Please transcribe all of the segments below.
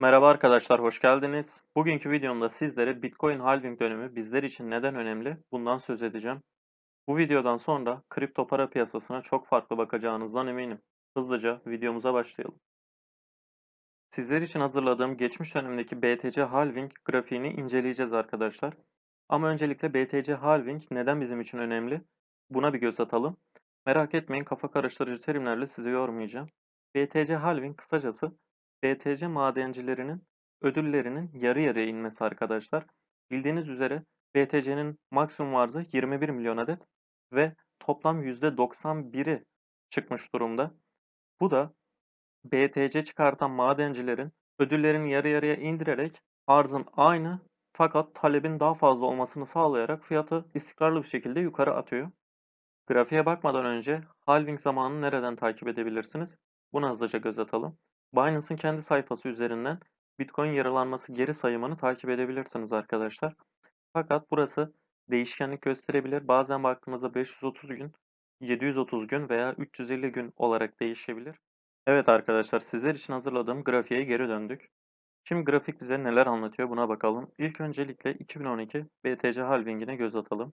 Merhaba arkadaşlar, hoş geldiniz. Bugünkü videomda sizlere Bitcoin halving dönemi bizler için neden önemli bundan söz edeceğim. Bu videodan sonra kripto para piyasasına çok farklı bakacağınızdan eminim. Hızlıca videomuza başlayalım. Sizler için hazırladığım geçmiş dönemdeki BTC halving grafiğini inceleyeceğiz arkadaşlar. Ama öncelikle BTC halving neden bizim için önemli? Buna bir göz atalım. Merak etmeyin kafa karıştırıcı terimlerle sizi yormayacağım. BTC halving kısacası BTC madencilerinin ödüllerinin yarı yarıya inmesi arkadaşlar. Bildiğiniz üzere BTC'nin maksimum arzı 21 milyon adet ve toplam %91'i çıkmış durumda. Bu da BTC çıkartan madencilerin ödüllerini yarı yarıya indirerek arzın aynı fakat talebin daha fazla olmasını sağlayarak fiyatı istikrarlı bir şekilde yukarı atıyor. Grafiğe bakmadan önce halving zamanını nereden takip edebilirsiniz? Buna hızlıca göz atalım. Binance'ın kendi sayfası üzerinden Bitcoin yarılanması geri sayımını takip edebilirsiniz arkadaşlar. Fakat burası değişkenlik gösterebilir. Bazen baktığımızda 530 gün, 730 gün veya 350 gün olarak değişebilir. Evet arkadaşlar sizler için hazırladığım grafiğe geri döndük. Şimdi grafik bize neler anlatıyor buna bakalım. İlk öncelikle 2012 BTC halvingine göz atalım.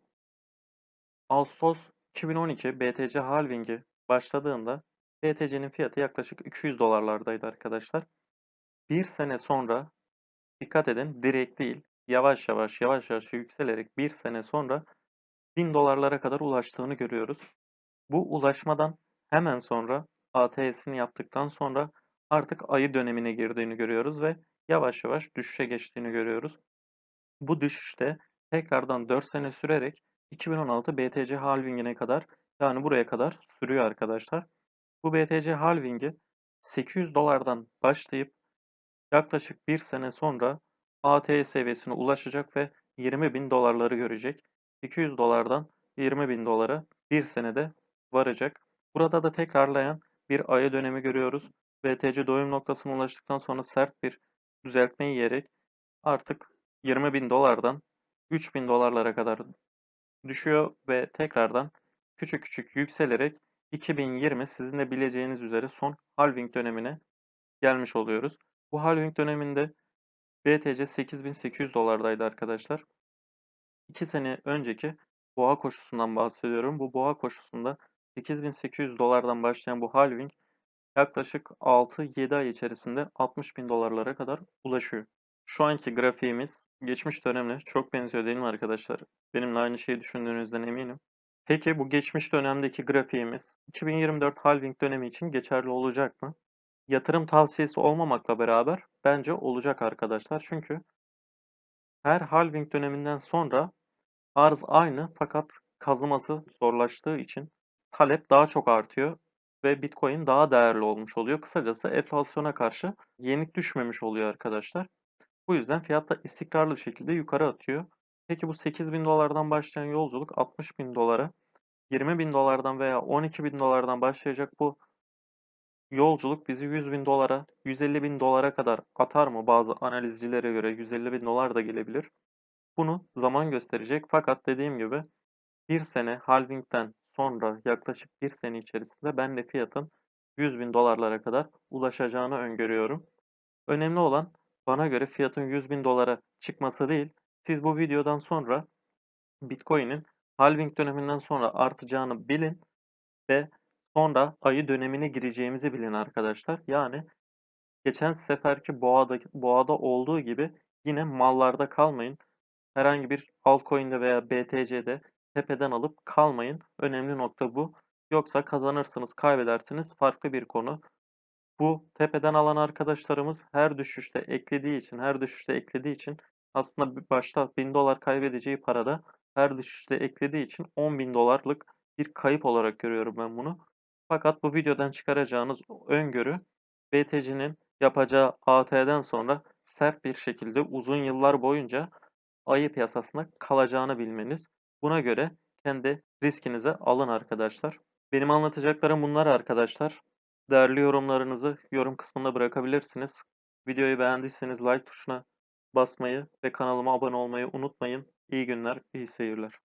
Ağustos 2012 BTC halvingi başladığında BTC'nin fiyatı yaklaşık 200 dolarlardaydı arkadaşlar. Bir sene sonra dikkat edin direkt değil yavaş yavaş yavaş yavaş yükselerek bir sene sonra 1000 dolarlara kadar ulaştığını görüyoruz. Bu ulaşmadan hemen sonra ATS'ini yaptıktan sonra artık ayı dönemine girdiğini görüyoruz ve yavaş yavaş düşüşe geçtiğini görüyoruz. Bu düşüşte tekrardan 4 sene sürerek 2016 BTC halvingine kadar yani buraya kadar sürüyor arkadaşlar. Bu BTC halvingi 800 dolardan başlayıp yaklaşık bir sene sonra ATH seviyesine ulaşacak ve 20 bin dolarları görecek. 200 dolardan 20 bin dolara bir senede varacak. Burada da tekrarlayan bir aya dönemi görüyoruz. BTC doyum noktasına ulaştıktan sonra sert bir düzeltme yiyerek artık 20 bin dolardan 3 bin dolarlara kadar düşüyor ve tekrardan küçük küçük yükselerek 2020 sizin de bileceğiniz üzere son halving dönemine gelmiş oluyoruz. Bu halving döneminde BTC 8800 dolardaydı arkadaşlar. 2 sene önceki boğa koşusundan bahsediyorum. Bu boğa koşusunda 8800 dolardan başlayan bu halving yaklaşık 6-7 ay içerisinde 60 bin dolarlara kadar ulaşıyor. Şu anki grafiğimiz geçmiş dönemle çok benziyor değil mi arkadaşlar? Benimle aynı şeyi düşündüğünüzden eminim. Peki bu geçmiş dönemdeki grafiğimiz 2024 halving dönemi için geçerli olacak mı? Yatırım tavsiyesi olmamakla beraber bence olacak arkadaşlar. Çünkü her halving döneminden sonra arz aynı fakat kazıması zorlaştığı için talep daha çok artıyor ve Bitcoin daha değerli olmuş oluyor. Kısacası enflasyona karşı yenik düşmemiş oluyor arkadaşlar. Bu yüzden fiyat da istikrarlı bir şekilde yukarı atıyor. Peki bu 8 bin dolardan başlayan yolculuk 60 bin dolara, 20 bin dolardan veya 12 bin dolardan başlayacak bu yolculuk bizi 100 bin dolara, 150 bin dolara kadar atar mı? Bazı analizcilere göre 150 bin dolar da gelebilir. Bunu zaman gösterecek fakat dediğim gibi bir sene halvingden sonra yaklaşık bir sene içerisinde ben de fiyatın 100 bin dolarlara kadar ulaşacağını öngörüyorum. Önemli olan bana göre fiyatın 100 bin dolara çıkması değil, siz bu videodan sonra Bitcoin'in halving döneminden sonra artacağını bilin ve sonra ayı dönemine gireceğimizi bilin arkadaşlar. Yani geçen seferki boğada, boğada olduğu gibi yine mallarda kalmayın. Herhangi bir altcoin'de veya BTC'de tepeden alıp kalmayın. Önemli nokta bu. Yoksa kazanırsınız, kaybedersiniz farklı bir konu. Bu tepeden alan arkadaşlarımız her düşüşte eklediği için, her düşüşte eklediği için aslında başta 1000 dolar kaybedeceği parada her düşüşte eklediği için 10.000 dolarlık bir kayıp olarak görüyorum ben bunu. Fakat bu videodan çıkaracağınız öngörü BTC'nin yapacağı AT'den sonra sert bir şekilde uzun yıllar boyunca ayı piyasasında kalacağını bilmeniz. Buna göre kendi riskinize alın arkadaşlar. Benim anlatacaklarım bunlar arkadaşlar. Değerli yorumlarınızı yorum kısmında bırakabilirsiniz. Videoyu beğendiyseniz like tuşuna basmayı ve kanalıma abone olmayı unutmayın. İyi günler, iyi seyirler.